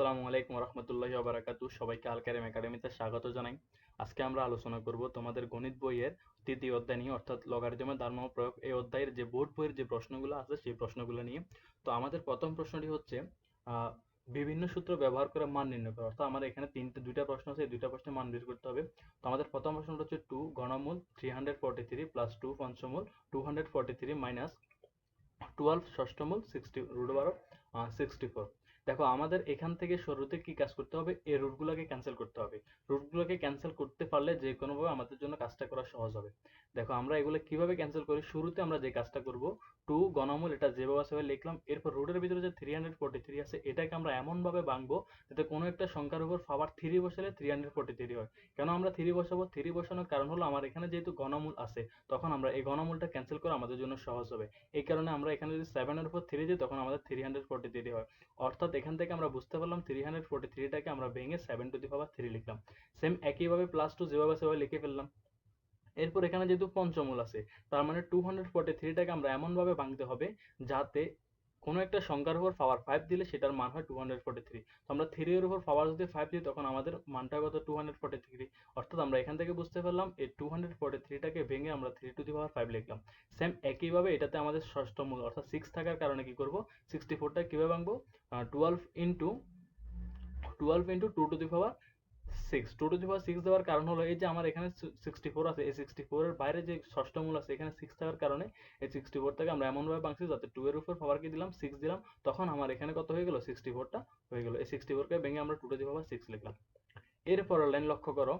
আসসালামু আলাইকুম রহমতুল্লাহি বারাকাতু। সবাইকে আলকারিম একাডেমিতে স্বাগত জানাই। আজকে আমরা আলোচনা করব তোমাদের গণিত বইয়ের তৃতীয় অধ্যায় নিয়ে, অর্থাৎ লগারিদমের ধর্ম প্রয়োগ। এই অধ্যায়ের যে বোর্ড বইয়ের যে প্রশ্নগুলো আছে, সেই প্রশ্নগুলো নিয়ে। তো আমাদের প্রথম প্রশ্নটি হচ্ছে বিভিন্ন সূত্র ব্যবহার করে মান নির্ণয় করা। অর্থাৎ আমার এখানে তিনটে, দুইটা প্রশ্ন আছে, এই দুইটা প্রশ্নের মান বের করতে হবে। তো আমাদের প্রথম প্রশ্নটা হচ্ছে two ঘনমূল three hundred forty three plus two পঞ্চমূল two hundred forty three minus twelve ষষ্ঠমূল sixty root বারো সিক্সটি ফোর দেখো, আমাদের এখান থেকে শুরুতে কি কাজ করতে হবে? এই রুটগুলোকে ক্যান্সেল করতে হবে। রুটগুলোকে ক্যান্সেল করতে পারলে যে কোনোভাবে আমাদের জন্য কাজটা করা সহজ হবে। দেখো, আমরা এগুলো কীভাবে ক্যান্সেল করি? শুরুতে আমরা যে কাজটা করব টু গণমূল, এটা যেভাবে আছে লিখলাম, এরপর রুটের ভিতরে যে থ্রি হান্ড্রেড ফোর্টি থ্রি আছে, এটাকে আমরা এমনভাবে ভাঙবো যাতে কোনো একটা সংখ্যার উপর পাওয়ার থ্রি বসালে থ্রি হান্ড্রেড ফোর্টি থ্রি হয়। কেন আমরা থ্রি বসাবো? থ্রি বসানোর কারণ হলো আমার এখানে যেহেতু গণমূল আছে, তখন আমরা এই গণমূলটা ক্যান্সেল করা আমাদের জন্য সহজ হবে। এই কারণে আমরা এখানে যদি সেভেনের উপর থ্রি দিই, তখন আমাদের থ্রি হান্ড্রেড ফোর্টি থ্রি হয়। অর্থাৎ এখান থেকে আমরা বুঝতে পারলাম থ্রি হান্ড্রেড ফোর্টি থ্রিটাকে আমরা ভেঙে seven to the power three লিখলাম। সেম একইভাবে প্লাস টু যেভাবে সেভাবে লিখে ফেললাম। এরপর এখানে যেহেতু পঞ্চমূল আছে, তার মানে টু হান্ড্রেড ফোর্টি থ্রিটাকে আমরা এমনভাবে ভাঙতে হবে যাতে কোনো একটা সংখ্যার উপর পাওয়ার ফাইভ দিলে সেটার মান হয় টু হান্ড্রেড ফোর্টি থ্রি তো আমরা থ্রি এর উপর পাওয়ার যদি ফাইভ দিই, তখন আমাদের মানটা কত? টু হান্ড্রেড ফোর্টি থ্রি অর্থাৎ আমরা এখান থেকে বুঝতে পারলাম, এই টু হান্ড্রেড ফোর্টি থ্রিটাকে ভেঙে আমরা three to the power five লিখলাম। সেম একইভাবে এটাতে আমাদের ষষ্ঠ মূল, অর্থাৎ সিক্স থাকার কারণে কি করব? সিক্সটি ফোরটা কীভাবে ভাঙবো? Twelve into twelve into two to the power six two to the power six দেওয়ার কারণ হলো এই যে আমার এখানে সিক্সটি ফোর আছে, এই সিক্সটি ফোরের বাইরে যে ষষ্ঠ মূল আছে, এখানে সিক্স থাকার কারণে এই সিক্সটি ফোরটাকে আমরা এমনভাবে ভাঙছি যাতে টু এর উপর পাওয়ারকে দিলাম সিক্স দিলাম, তখন আমার এখানে কত হয়ে গেল? সিক্সটি ফোরটা হয়ে গেল। এই সিক্সটি ফোরকে ভেঙে আমরা two to the power six লিখলাম। এরপর লাইন লক্ষ্য করো।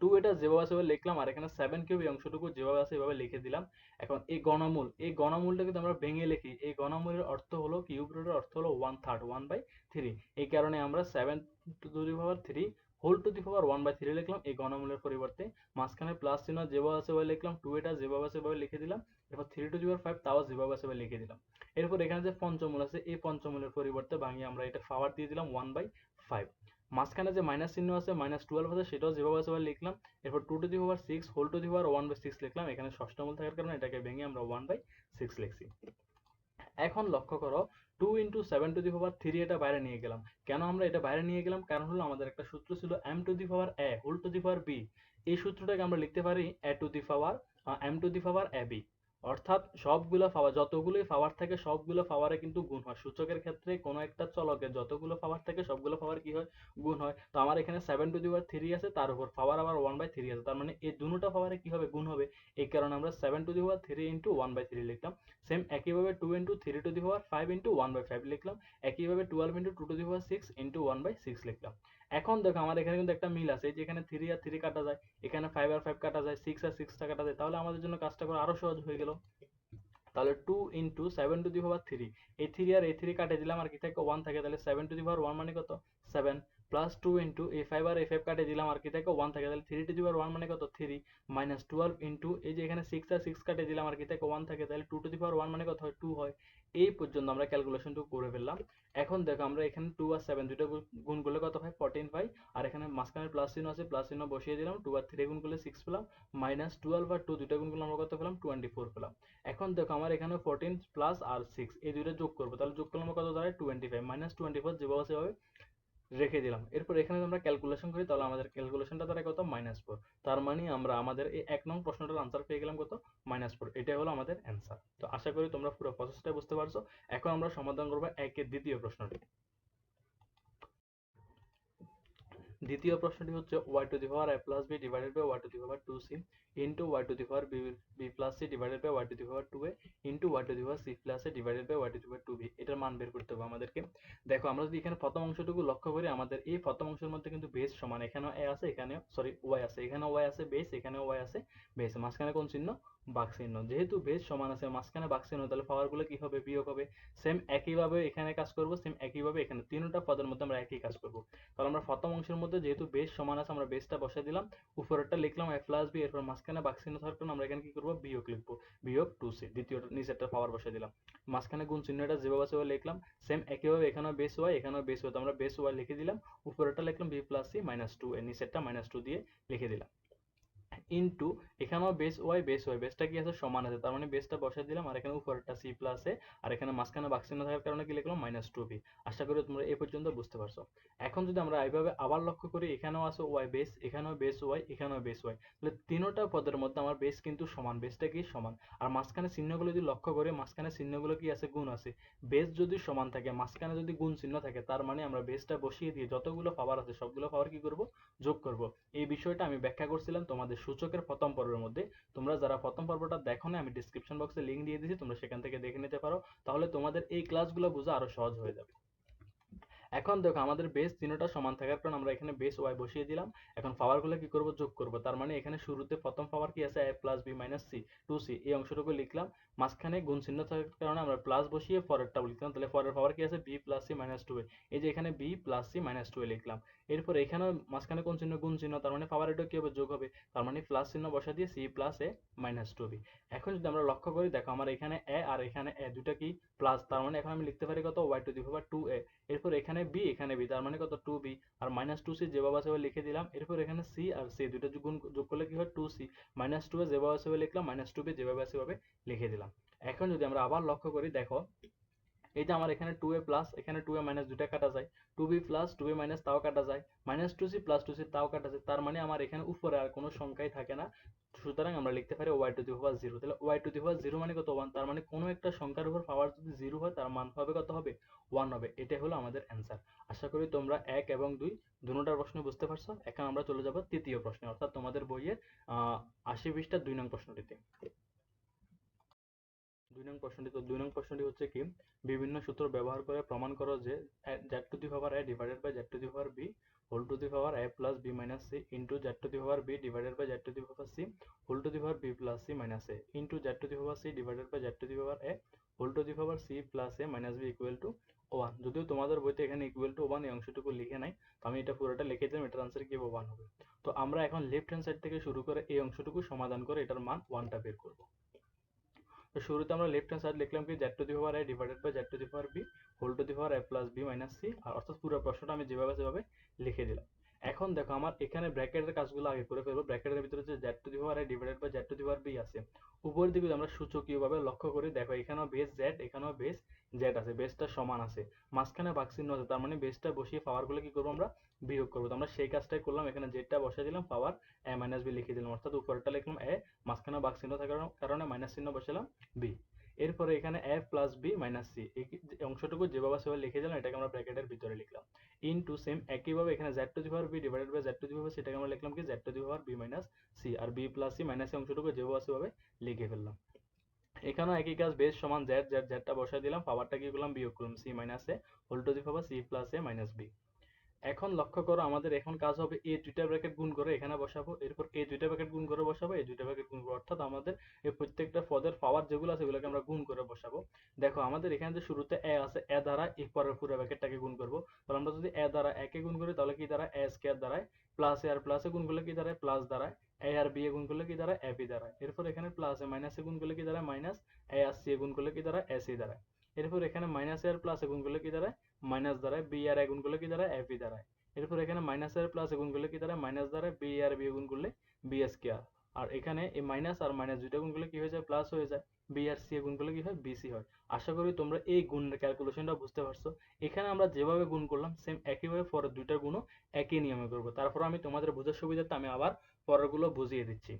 টু এটা যেভাবে আছে লিখলাম, আর এখানে সেভেন কিউব এই অংশটুকু যেভাবে আছে সেভাবে লিখে দিলাম। এখন এই গণমূল, এই গণমূলটা যদি আমরা ভেঙে লিখি, এই গণমূলের অর্থ হলো কিউব রুটের অর্থ হলো one third one by three এই কারণে আমরা seven to the power three whole to the power one by three লিখলাম এই গণমূলের পরিবর্তে। মাঝখানে প্লাস চিহ্ন যেভাবে আছে সেভাবে লিখলাম টু এটা যেভাবে আছে সেভাবে লিখে দিলাম। এরপর থ্রি টু পাওয়ার ফাইভ তাও যেভাবে আছে সেভাবে লিখে দিলাম। এরপর এখানে যে পঞ্চমূল আছে, এই পঞ্চমূলের পরিবর্তে ভাঙিয়ে আমরা এটা পাওয়ার দিয়ে দিলাম ওয়ান বাই ফাইভ মাঝখানে যে মাইনাস চিহ্ন আছে মাইনাস টুয়েলভ আছে, সেটাও যেভাবে আছে লিখলাম। এরপর two to the power six whole to the power one by six লিখলাম। এখানে ষষ্ঠমূল থাকার কারণে এটাকে ভেঙে আমরা ওয়ান বাই সিক্স লিখছি। এখন লক্ষ্য করো two into seven to the power three এটা বাইরে নিয়ে গেলাম। কেন আমরা এটা বাইরে নিয়ে গেলাম? কারণ হলো আমাদের একটা সূত্র ছিল M to the power A whole to the power B এই সূত্রটাকে আমরা লিখতে পারি A to the power M to the power A B অর্থাৎ সবগুলো পাওয়ার যতগুলোই পাওয়ার থাকে সবগুলো পাওয়ারে কিন্তু গুণ হয়। সূচকের ক্ষেত্রে কোনো একটা চলকের যতগুলো পাওয়ার থাকে সবগুলো পাওয়ার কি হয়? গুণ হয়। তো আমার এখানে seven to the power three আছে, তার উপর পাওয়ার আবার ওয়ান বাই থ্রি আছে। তার মানে এই দুটো পাওয়ারে কি হবে? গুণ হবে। এই কারণে আমরা seven to the power three into one by three লিখলাম। সেম একইভাবে two into three to the power five into one by five লিখলাম। একইভাবে twelve into two to the power six into one by six লিখলাম। এখন দেখো আমার এখানে কিন্তু একটা মিল আছে, এই যে এখানে থ্রি আর থ্রি কাটা যায়, এখানে ফাইভ আর ফাইভ কাটা যায় সিক্স আর সিক্সটা কাটা যায়, তাহলে আমাদের জন্য কাজটা করা আরও সহজ হয়ে গেল। তাহলে two into seven to the power three এই থ্রি আর এই থ্রি কাটে দিলাম আর কি থাকে ওয়ান থাকে, তাহলে seven to the power one মানে কত? সেভেন প্লাস টু ইন্টু এই ফাইভ আর এই ফাইভ কাটে দিলাম আর কি থাকে ওয়ান থাকে, তাহলে three to the power one মানে কত? থ্রি মাইনাস টুয়েলভ ইন্টু এই যে এখানে সিক্স আর সিক্স কাটে দিলাম আর কি থাকে ওয়ান থাকে, তাহলে two to the power one মানে কত? হয় টু হয়। এই পর্যন্ত আমরা ক্যালকুলেশনটুকু করে ফেললাম। এখন দেখো আমরা এখানে টু আর সেভেন দুটো গুণ করলে কত হয়? ফোরটিন পাই। আর এখানে মাঝখানে প্লাস চিহ্ন আছে প্লাস চিহ্ন বসিয়ে দিলাম টু আর থ্রি গুণ করলে সিক্স পেলাম। মাইনাস টুয়েলভ আর টু দুটো গুণ করলে আমরা কত পেলাম? টোয়েন্টি ফোর পেলাম। এখন দেখো আমার এখানে ফোরটিন প্লাস আর সিক্স এই দুটো যোগ করব। তাহলে যোগ করলে আমরা কত দাঁড়ায়? Twenty five minus twenty four যেভাবে সেভাবে রেখে দিলাম। এরপর এখানে আমরা ক্যালকুলেশন করি, তাহলে আমাদের ক্যালকুলেশনটা দাঁড়ায় কত? মাইনাস ফোর তার মানে আমরা আমাদের এই এক নং প্রশ্নটার আনসার পেয়ে গেলাম কত? মাইনাস ফোর এটাই হলো আমাদের অ্যান্সার তো আশা করি তোমরা পুরো প্রসেসটা বুঝতে পারছ। এখন আমরা সমাধান করব একের দ্বিতীয় প্রশ্নটি। দ্বিতীয় প্রশ্নটি হচ্ছে Y to the power A plus B divided by Y to the power two C into Y to the power B B plus C divided by Y to the power two A into Y to the power C plus A divided by Y to the power two B এটার মান বের করতে হবে আমাদেরকে। দেখো, আমরা যদি এখানে প্রথম অংশটুকু লক্ষ্য করি, আমাদের এই প্রথম অংশের মধ্যে কিন্তু বেস সমান। এখানেও এ আছে এখানে সরি ওয়াই আছে। এখানেও ওয়াই আছে বেস এখানেও ওয়াই আছে বেস মাঝখানে কোন চিহ্ন? বাক চিহ্ন যেহেতু বেস সমান আছে, মাঝখানে বাক চিহ্ন তাহলে পাওয়ারগুলো কি হবে? বিয়োগ হবে। সেম একইভাবে এখানে কাজ করব সেম একইভাবে এখানে। তিনটা পদের মধ্যে আমরা একই কাজ করব। তাহলে আমরা প্রথম অংশের মধ্যে যেহেতু বেস সমান আছে, আমরা বেসটা বসাই দিলাম, উপরেরটা লিখলাম এ প্লাস বি এরপর মাঝখানে বাক চিহ্ন থাকার কারণে আমরা এখানে কি করব? বিয়োগ লিখব। বিয়োগ টু সি দ্বিতীয় নিচেরটা পাওয়ার বসাই দিলাম। মাঝখানে গুণ চিহ্নটা যেভাবে ওভাবে লিখলাম। সেম একইভাবে এখানেও বেস ওয়াই এখানেও বেস ওয়াই তো আমরা বেস ওয়াই লিখে দিলাম। উপরেরটা লিখলাম B plus C minus two এর নিচেরটা মাইনাস টু দিয়ে লিখে দিলাম। ইনটু এখানেও বেস ওয়াই বেস ওয়াই বেসটা কি আছে? সমান আছে। তার মানে বেসটা বসাই দিলাম, আর এখানে উপরেরটা সি প্লাসে আর এখানে মাঝখানে বাক্সিন্ন থাকার কারণে কি লিখলাম? মাইনাস টু বি আশা করি তোমরা এই পর্যন্ত বুঝতে পারছ। এখন যদি আমরা এইভাবে আবার লক্ষ্য করি, এখানেও আছে ওয়াই বেস এখানেও বেস ওয়াই এখানেও বেস ওয়াই তাহলে তিনোটা পদের মধ্যে আমার বেস কিন্তু সমান বেসটা কি সমান। আর মাঝখানে চিহ্নগুলো যদি লক্ষ্য করি, মাঝখানে চিহ্নগুলো কি আছে? গুণ আছে। বেস যদি সমান থাকে, মাঝখানে যদি গুণ চিহ্ন থাকে, তার মানে আমরা বেসটা বসিয়ে দিয়ে যতগুলো পাওয়ার আছে, সবগুলো পাওয়ার কি করব? যোগ করব। এই বিষয়টা আমি ব্যাখ্যা করছিলাম তোমাদের সূচকের প্রথম পর্বের মধ্যে। তোমরা যারা প্রথম পর্বটা দেখো না আমি ডিসক্রিপশন বক্সে লিংক দিয়ে দিয়েছি, তোমরা সেখান থেকে দেখে নিতে পারো। তাহলে তোমাদের এই ক্লাসগুলো বোঝা আরও সহজ হয়ে যাবে। এখন দেখো, আমাদের বেস তিনটা সমান থাকার কারণে আমরা এখানে বেস ওয়াই বসিয়ে দিলাম। এখন পাওয়ারগুলো কি করব? যোগ করব। তার মানে এখানে শুরুতে প্রথম পাওয়ার কি আছে? a plus B minus C two C এই অংশটুকু লিখলাম। মাঝখানে গুণ চিহ্ন থাকার কারণে আমরা প্লাস বসিয়ে পরেরটা লিখলাম। তাহলে পরের পাওয়ার কি আছে? B plus C minus two এই যে এখানে B plus C minus two লিখলাম। এরপর এখানেও মাঝখানে কোন চিহ্ন গুণ চিহ্ন, তার মানে পাওয়ার এটা কি হবে যোগ হবে? তার মানে প্লাস চিহ্ন বসা দিয়ে C plus A minus two B এখন যদি আমরা লক্ষ্য করি, দেখো আমার এখানে এ আর এখানে এ দুটা কি? প্লাস তার মানে এখন আমি লিখতে পারি কত? Y to the power two A এরপর এখানে বি এখানে বি তার মানে কত? টু বি আর মাইনাস টু সি যেভাবে আছে লিখে দিলাম। এরপর এখানে সি আর সি দুটো গুণ, যোগ করলে কি হয়? Two C minus two A যেভাবে আছে লিখলাম মাইনাস টু বি যেভাবে আছে লিখে দিলাম। এখন যদি আমরা আবার লক্ষ্য করি, দেখো এই যে আমার এখানে টু এ প্লাস এখানে টু এ মাইনাস দুটা কাটা যায়। Two B plus two A minus তাও কাটা যায়। Minus two C plus two C তাও কাটা যায়। তার মানে আমার এখানে উপরে আর কোনো সংখ্যাই থাকে না। সুতরাং আমরা লিখতে পারি Y to the power zero তাহলে Y to the power zero মানে কত? ওয়ান তার মানে কোনো একটা সংখ্যার উপর পাওয়ার যদি জিরো হয়, তার মান হবে কত হবে? ওয়ান হবে। এটাই হলো আমাদের অ্যান্সার আশা করি তোমরা এক এবং দুই দুটার প্রশ্ন বুঝতে পারছ। এখন আমরা চলে যাব তৃতীয় প্রশ্নে। অর্থাৎ তোমাদের বইয়ের আশি বিশটা দুই নং প্রশ্নটিতে। দুই নং প্রশ্নটি, তো দুই নং প্রশ্নটি হচ্ছে কি, বিভিন্ন সূত্র ব্যবহার করে প্রমাণ করো যে z to the power a divided by z to the power b whole to the power a plus b minus c into z to the power b divided by z to the power c whole to the power b plus c minus a into z to the power c divided by z to the power a whole to the power c plus a minus b equal to one যদিও তোমাদের বইতে এখানে equal to one এই অংশটুকু লিখে নাই, তো আমি এটা পুরোটা লিখে দিলাম, এটার আনসার কি ওয়ান হবে তো আমরা এখন লেফট হ্যান্ড সাইড থেকে শুরু করে এই অংশটুকু সমাধান করে এটার মান ওয়ানটা বের করব। তো শুরুতে আমরা লেফট হ্যান্ড সাইড লিখলাম কি Z to the power I divided by Z to the power B whole to the power I plus B minus C আর অর্থাৎ পুরো প্রশ্নটা আমি যেভাবে সেভাবে লিখে দিলাম। এখন দেখো আমার এখানে ব্র্যাকেটের কাজগুলো আগে করে ফেলব। ব্র্যাকেটের ভিতরে যে Z to the power I divided by Z to the power B আছে, উপরের দিকে আমরা সূচকীয়ভাবে লক্ষ্য করি, দেখো এখানেও বেস জেড এখানেও বেস জেড আছে বেসটা সমান আছে। মাঝখানে চিহ্ন আছে, তার মানে বেসটা বসিয়ে পাওয়ারগুলো কি করব আমরা বিয়োগ করব। তো আমরা সেই কাজটাই করলাম। এখানে জেডটা বসিয়ে দিলাম পাওয়ার এ মাইনাস বি লিখে দিলাম। অর্থাৎ উপরটা লিখলাম এ মাঝখানে বাক চিহ্ন থাকার কারণে মাইনাস চিহ্ন বসালাম বি এরপরে এখানে F plus B minus C এই অংশটুকু যেভাবে সেভাবে লিখে দিলাম, এটাকে আমরা ব্র্যাকেটের ভিতরে লিখলাম। ইন টু সেম একইভাবে এখানে Z to the power B divided by Z to the সেটাকে আমরা লিখলাম কি? Z to the B minus C R B plus C minus C অংশটুকু যেভাবে সেভাবে লিখে ফেললাম। এখানেও একই কাজ, বেশ সমান জেড জেড জেডটা বসাই দিলাম। পাওয়ারটা কি করলাম? বিয়োগ করলাম। C minus A whole to the power C plus A minus B এখন লক্ষ্য করো, আমাদের এখন কাজ হবে এই দুইটা ব্র্যাকেট গুণ করে এখানে বসাবো। এরপর এই দুইটা ব্র্যাকেট গুণ করে বসাবো এই দুইটা ব্র্যাকেট গুণ করে, অর্থাৎ আমাদের এই প্রত্যেকটা পদের পাওয়ার যেগুলো আছে সেগুলোকে আমরা গুণ করে বসাবো। দেখো, আমাদের এখানে যে শুরুতে এ আছে এ দ্বারা এই পরের পুরো ব্র্যাকেটটাকে গুণ করব। তাহলে আমরা যদি এ দ্বারা একে গুণ করি, তাহলে কি দ্বারা এ স্কয়ার দ্বারায় প্লাস এ আর প্লাসে গুণ করলে কি দাঁড়ায়? প্লাস দ্বারায় এ আর বি এ গুণ করলে কি দাঁড়ায়? এ বি দাঁড়ায়। এরপর এখানে প্লাস এ মাইনাস এ গুণ করলে কি দাঁড়ায়? মাইনাস এ আর সি এ গুণ করলে কি দাঁড়ায়? এ সি দাঁড়ায়। এরপর এখানে মাইনাস এ আর প্লাস এ গুণ কি দাঁড়ায়? মাইনাস দাঁড়ায় বি আর এ গুণ কি দাঁড়ায়? এ বি দাঁড়ায়। এরপর এখানে মাইনাস আর প্লাস গুণ করলে কি দাঁড়ায়? মাইনাস দ্বারায় বি আর বি গুণ করলে বি স্কয়ার আর আর এখানে এই মাইনাস আর মাইনাস দুইটা গুণ করলে কি হয়ে যায়? প্লাস হয়ে যায়। বি আর সি গুণ করলে কি হয়? বিসি হয়। আশা করি তোমরা এই গুণের ক্যালকুলেশনটা বুঝতে পারছ। এখানে আমরা যেভাবে গুণ করলাম সেম একইভাবে পরের দুইটার গুণও একই নিয়মে করব। তারপর আমি তোমাদের বোঝার সুবিধাতে আমি আবার পরেরগুলো বুঝিয়ে দিচ্ছি।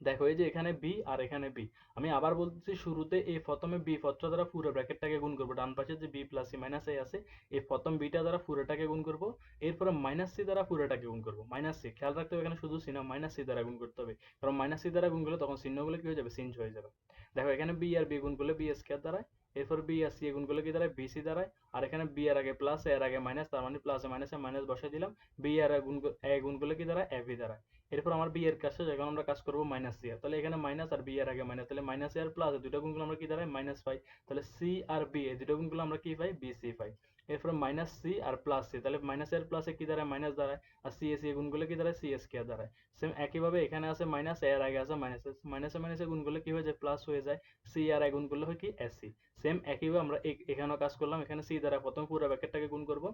দেখো, এই যে এখানে বি আর এখানে বি আমি আবার বলছি শুরুতে এই প্রথমে বি পত্র দ্বারা পুরো ব্র্যাকেটটাকে গুণ করব। ডান পাশে যে B plus C minus A আছে, এই প্রথম বিটা দ্বারা পুরোটাকে গুণ করব। এরপরে মাইনাস সি দ্বারা পুরোটাকে গুণ করব। মাইনাস সি খেয়াল রাখতে হবে এখানে শুধু সি না মাইনাস সি দ্বারা গুণ করতে হবে। কারণ মাইনাস সি দ্বারা গুণ করলে তখন চিহ্নগুলো কি হয়ে যাবে? চেঞ্জ হয়ে যাবে। দেখো, এখানে বি আর বি গুণ করলে বি স্কোয়ার দ্বারায় এরপর বি আর সি গুণ করলে কি দাঁড়ায়? বিসি দাঁড়ায়। আর এখানে বি এর আগে প্লাস এর আগে মাইনাস তার মানে প্লাসে মাইনাসে মাইনাস বসাই দিলাম। বি আর গুণ এ গুণ করলে কি দাঁড়ায়? এ দাঁড়ায়। এরপর আমার বি এর কাছে যখন আমরা কাজ করব মাইনাস সি তাহলে এখানে মাইনাস আর বি এর আগে মাইনাস তাহলে মাইনাস আর প্লাস দুটো গুণগুলো আমরা কি দাঁড়ায়? মাইনাস পাই। তাহলে সি আর বি এই দুটো গুণগুলো আমরা কি পাই? বি সি পাই। এরপর মাইনাস সি আর প্লাস সি তাহলে মাইনাস এর প্লাসে কি দাঁড়ায়? মাইনাস দাঁড়ায়। আর সি এস গুণ করলে কি দাঁড়ায়? সি এস কে দাঁড়ায়। সেম একইভাবে এখানে আছে মাইনাস এর আগে আছে মাইনাস মাইনাসে মাইনাসে গুণ করলে কি হয়ে যায়? প্লাস হয়ে যায়। সি আর গুণ করলে হয় কি? এস সি সেম একইভাবে আমরা এখানেও কাজ করলাম। এখানে সি দ্বারা প্রথম পুরো ব্র্যাকেটটাকে গুণ করব।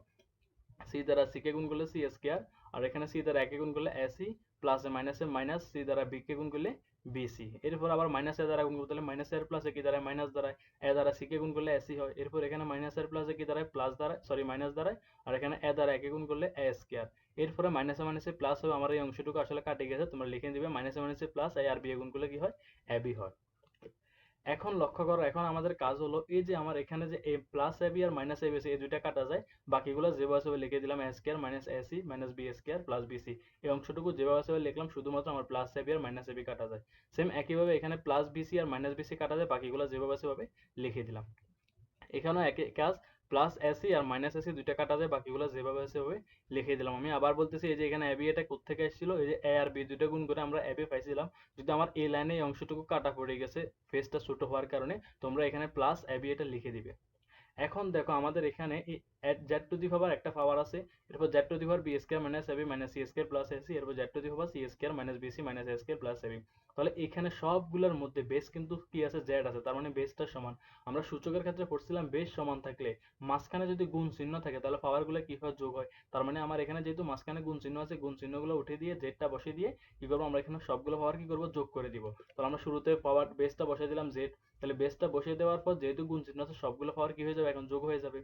সি দ্বারা সি কে গুণ করলে সি স্কয়ার আর এখানে সি দ্বারা একে গুণ করলে AC plus A minus minus C দ্বারা বি কে গুণ করলে বিসি এরপর আবার মাইনাস এ দ্বারা গুণ করতে হলে মাইনাস এর প্লাস এ কি দ্বারা মাইনাস দ্বারায়। এ দ্বারা সি কে গুণ করলে এসি হয়। এরপর এখানে মাইনাস এর প্লাস এ কি দ্বারা প্লাস দ্বারা সরি মাইনাস দ্বারায়। আর এখানে এ দ্বারা একে গুণ করলে এ স্কয়ার এরপরে মাইনাসে মাইনাসে প্লাস হবে। আমার এই অংশটুকু আসলে কাটে গেছে। তোমরা লিখে দিবে মাইনাসে মাইনাসে plus A R B A গুণ করলে কি হয়? এ বি হয়। এখন লক্ষ্য করো, এখন আমাদের কাজ হলো এই যে আমার এখানে যে এ প্লাস এ বি আর মাইনাস এ বি আছে এই দুইটা কাটা যায়, বাকিগুলো যেভাবে সেভাবে লিখে দিলাম A square minus A C minus B square plus BC এই অংশটুকু যেভাবে সেভাবে লিখলাম শুধুমাত্র আমার প্লাস এ বি আর মাইনাস এ বি কাটা যায়। সেম একইভাবে এখানে প্লাস বিসি আর মাইনাস বিসি কাটা যায়, বাকিগুলো যেভাবে সেভাবে ভাবে লিখে দিলাম। এখানেও একই কাজ প্লাস এসি আর মাইনাস এসি দুইটা কাটা যায়, বাকিগুলো যেভাবে আছে ওভাবে লিখে দিলাম আমি। আবার বলতেছি, এই যে এখানে এবি এটা কোথেকে এসেছিল এই যে এ আর বি দুইটা গুণ করে আমরা এবি পাইছিলাম। যদি আমার এই লাইনে অংশটুকু কাটা পড়ে গেছে ফেসটা ছোট হওয়ার কারণে, তোমরা এখানে প্লাস এবি এটা লিখে দিবে। এখন দেখো আমাদের এখানে জেড টু দি পাওয়ার একটা পাওয়ার আছে, এরপর Z to the power B square minus AB minus C square plus AC এরপর Z to the power C square minus BC minus A square plus AB তাহলে এখানে সবগুলোর মধ্যে বেস কিন্তু কি আছে? জেড আছে, তার মানে বেসটা সমান। আমরা সূচকের ক্ষেত্রে পড়ছিলাম বেস সমান থাকলে, মাঝখানে যদি গুণ চিহ্ন থাকে তাহলে পাওয়ারগুলো কীভাবে যোগ হয়। তার মানে আমার এখানে যেহেতু মাঝখানে গুণ চিহ্ন আছে, গুণ চিহ্নগুলো উঠে দিয়ে জেডটা বসিয়ে দিয়ে কি করব? আমরা এখানে সবগুলো পাওয়ার কি করব? যোগ করে দিব। তাহলে আমরা শুরুতে পাওয়ার বেসটা বসিয়ে দিলাম জেড তাহলে বেসটা বসিয়ে দেওয়ার পর যেহেতু গুণ চিহ্ন আছে, সবগুলো পাওয়ার কি হয়ে যাবে? এখন যোগ হয়ে যাবে।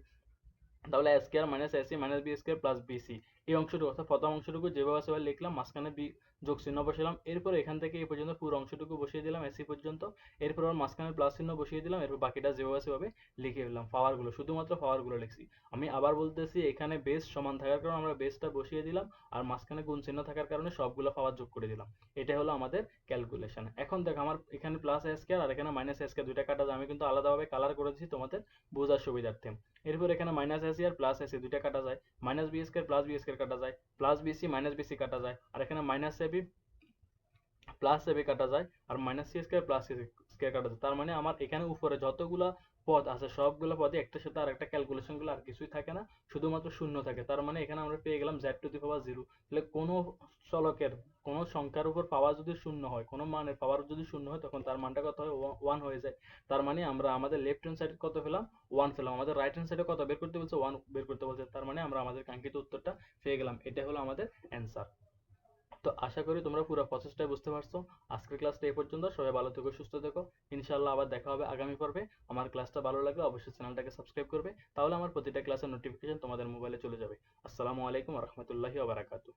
তাহলে square minus AC minus B square plus BC এই অংশটুকু, অর্থাৎ প্রথম অংশটুকু যেভাবে সেভাবে লিখলাম, মাঝখানে বি যোগ চিহ্ন বসালাম এরপর এখান থেকে এই পর্যন্ত পুরো অংশটুকু বসিয়ে দিলাম, এসি পর্যন্ত, এরপর আবার মাঝখানে প্লাস চিহ্ন বসিয়ে দিলাম, এরপর বাকিটা যেভাবে সেভাবে লিখে দিলাম পাওয়ারগুলো শুধুমাত্র পাওয়ারগুলো লিখছি। আমি আবার বলতেছি, এখানে বেস সমান থাকার কারণে আমরা বেসটা বসিয়ে দিলাম, আর মাঝখানে গুণ চিহ্ন থাকার কারণে সবগুলো পাওয়ার যোগ করে দিলাম এটা হলো আমাদের ক্যালকুলেশন এখন দেখো, আমার এখানে প্লাস এ স্কয়ার আর এখানে মাইনাস এ স্কয়ার দুইটা কাটা যায়, আমি কিন্তু আলাদাভাবে কালার করে দিচ্ছি তোমাদের বোঝার সুবিধার্থে। এরপর এখানে মাইনাস এসি আর প্লাস এসি দুইটা কাটা যায় minus B square plus B square কাটা যায় প্লাস বিসি মাইনাস বিসি কাটা যায়। আর এখানে মাইনাস এবি প্লাস এবি কাটা যায়, আর minus C square plus C square কাটা যায়। তার মানে আমার এখানে উপরে যতগুলা পদ আছে, সবগুলো পদে একটার সাথে আর একটা ক্যালকুলেশনগুলো আর কিছুই থাকে না, শুধুমাত্র শূন্য থাকে। তার মানে এখানে আমরা পেয়ে গেলাম Z to the power zero তাহলে কোনো চলকের, কোনো সংখ্যার উপর পাওয়ার যদি শূন্য হয়, কোনো মানের পাওয়ার যদি শূন্য হয়, তখন তার মানটা কত হয়? ওয়ান হয়ে যায়। তার মানে আমরা আমাদের লেফট হ্যান্ড সাইডে কত পেলাম? ওয়ান পেলাম। আমাদের রাইট হ্যান্ড সাইডে কত বের করতে বলছে? ওয়ান বের করতে বলছে। তার মানে আমরা আমাদের কাঙ্ক্ষিত উত্তরটা পেয়ে গেলাম। এটা হলো আমাদের অ্যান্সার তো আশা করি তোমরা পুরো প্রসেসটা বুঝতে পারছ। আজকের ক্লাসটা এই পর্যন্ত। সবাই ভালো থেকো, সুস্থ থেকো। ইনশাআল্লাহ আবার দেখা হবে আগামী পর্বে। আমার ক্লাসটা ভালো লাগলে অবশ্যই চ্যানেলটাকে সাবস্ক্রাইব করবে। তাহলে আমার প্রতিটা ক্লাসের নোটিফিকেশন তোমাদের মোবাইলে চলে যাবে। আসসালামু আলাইকুম রহমতুল্লাহি ওবরাকাতু